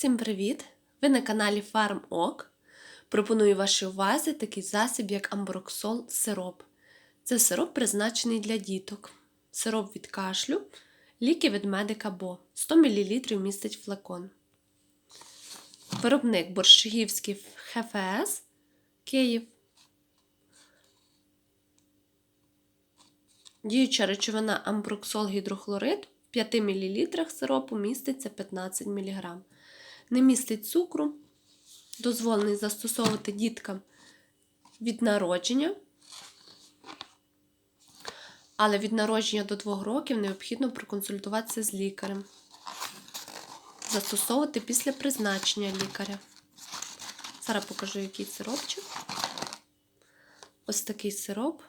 Всім привіт! Ви на каналі FarmOk. Пропоную вашій увазі такий засіб, як амброксол сироп. Це сироп призначений для діток. Сироп від кашлю, ліки від медика Бо 100 мл містить флакон. Виробник Борщагівський ХФС Київ. Діюча речовина амброксол гідрохлорид в 5 мл сиропу міститься 15 мг. Не містить цукру, дозволений застосовувати діткам від народження. Але від народження до 2 років необхідно проконсультуватися з лікарем. Застосовувати після призначення лікаря. Зараз покажу, який сиропчик. Ось такий сироп.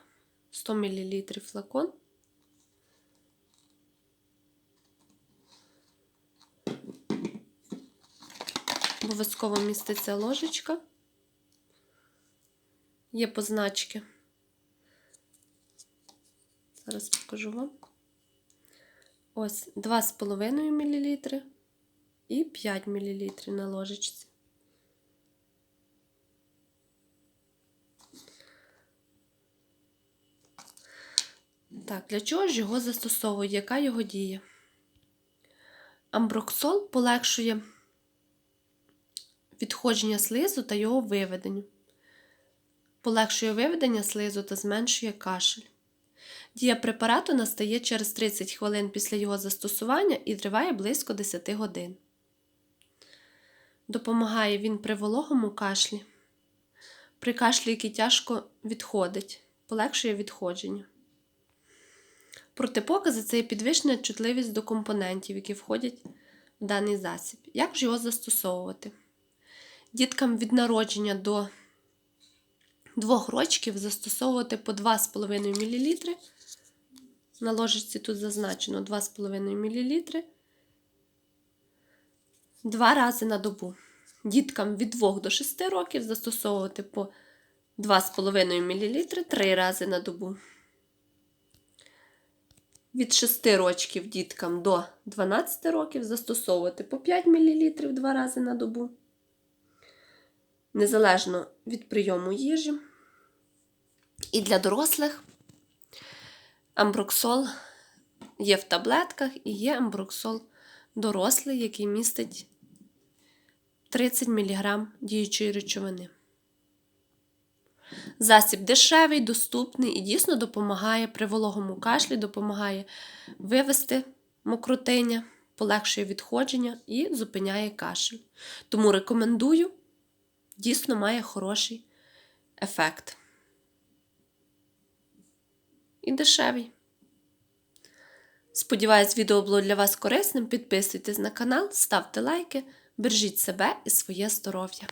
100 мл флакон. Обов'язково міститься ложечка. Є позначки. Зараз покажу вам. Ось 2,5 мл і 5 мл на ложечці. Так, для чого ж його застосовують? Яка його дія? Амброксол полегшує відходження слизу та його виведення. Полегшує виведення слизу та зменшує кашель. Дія препарату настає через 30 хвилин після його застосування і триває близько 10 годин. Допомагає він при вологому кашлі, при кашлі, який тяжко відходить, полегшує відходження. Протипокази це є підвищена чутливість до компонентів, які входять в даний засіб. Як ж його застосовувати? Діткам від народження до 2 рочків застосовувати по 2,5 мл. На ложечці тут зазначено 2,5 мл. Два рази на добу. Діткам від 2 до 6 років застосовувати по 2,5 мл 3 рази на добу. Від 6 років діткам до 12 років застосовувати по 5 мл 2 рази на добу незалежно від прийому їжі. І для дорослих амброксол є в таблетках і є амброксол дорослий, який містить 30 мг діючої речовини. Засіб дешевий, доступний і дійсно допомагає при вологому кашлі, допомагає вивести мокротиння, полегшує відходження і зупиняє кашель. Тому рекомендую дійсно має хороший ефект. І дешевий. Сподіваюсь, відео було для вас корисним. Підписуйтесь на канал, ставте лайки, бережіть себе і своє здоров'я.